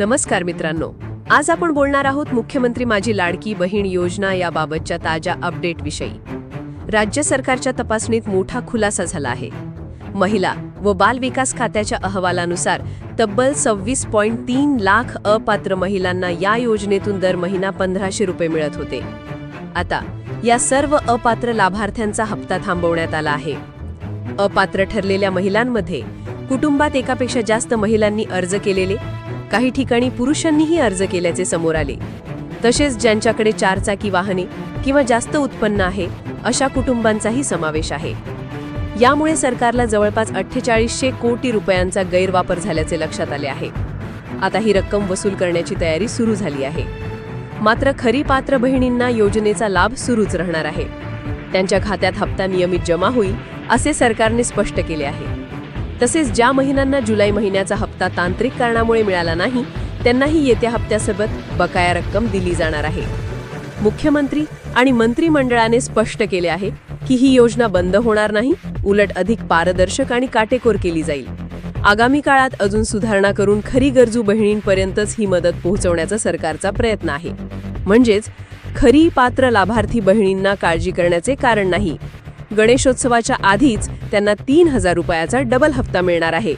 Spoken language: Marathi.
नमस्कार मित्रांनो. आज आपण बोलणार आहोत मुख्यमंत्री माझी लाडकी बहीण योजना याबाबतच्या ताज्या अपडेटविषयी. राज्य सरकारच्या तपासणीत मोठा खुलासा झाला आहे. महिला व बाल विकास खात्याच्या अहवालानुसार तब्बल सव्वीस पॉईंट तीन लाख अपात्र महिलांना या योजनेतून दर महिना पंधराशे रुपये मिळत होते. आता या सर्व अपात्र लाभार्थ्यांचा हप्ता थांबवण्यात आला आहे. अपात्र ठरलेल्या महिलांमध्ये कुटुंबात एकापेक्षा जास्त महिलांनी अर्ज केलेले काही ठिकाणी पुरुषांनीही अर्ज केल्याचे समोर आले. तसेच ज्यांच्याकडे चारचाकी वाहने किंवा जास्त उत्पन्न आहे अशा कुटुंबांचाही समावेश आहे. यामुळे सरकारला जवळपास अठ्ठेचाळीसशे कोटी रुपयांचा गैरवापर झाल्याचे लक्षात आले आहे. आता ही रक्कम वसूल करण्याची तयारी सुरू झाली आहे. मात्र खरी पात्र बहिणींना योजनेचा लाभ सुरूच राहणार आहे. त्यांच्या खात्यात हप्ता नियमित जमा होईल असे सरकारने स्पष्ट केले आहे. तसेच ज्या महिलांना जुलै महिन्याचा हप्ता तांत्रिक कारणामुळे मिळाला नाही त्यांनाही येत्या हप्त्यासोबत बकाया रक्कम दिली जाणार आहे. मुख्यमंत्री आणि मंत्रिमंडळाने स्पष्ट केले आहे की ही योजना बंद होणार नाही उलट अधिक पारदर्शक आणि काटेकोर केली जाईल. आगामी काळात अजून सुधारणा करून खरी गरजू बहिणींपर्यंतच ही मदत पोहोचवण्याचा सरकारचा प्रयत्न आहे. म्हणजेच खरी पात्र लाभार्थी बहिणींना काळजी करण्याचे कारण नाही गणेशोत्सवाच्या आधीच त्यांना तीन हजार रुपयाचा डबल हप्ता मिळणार आहे.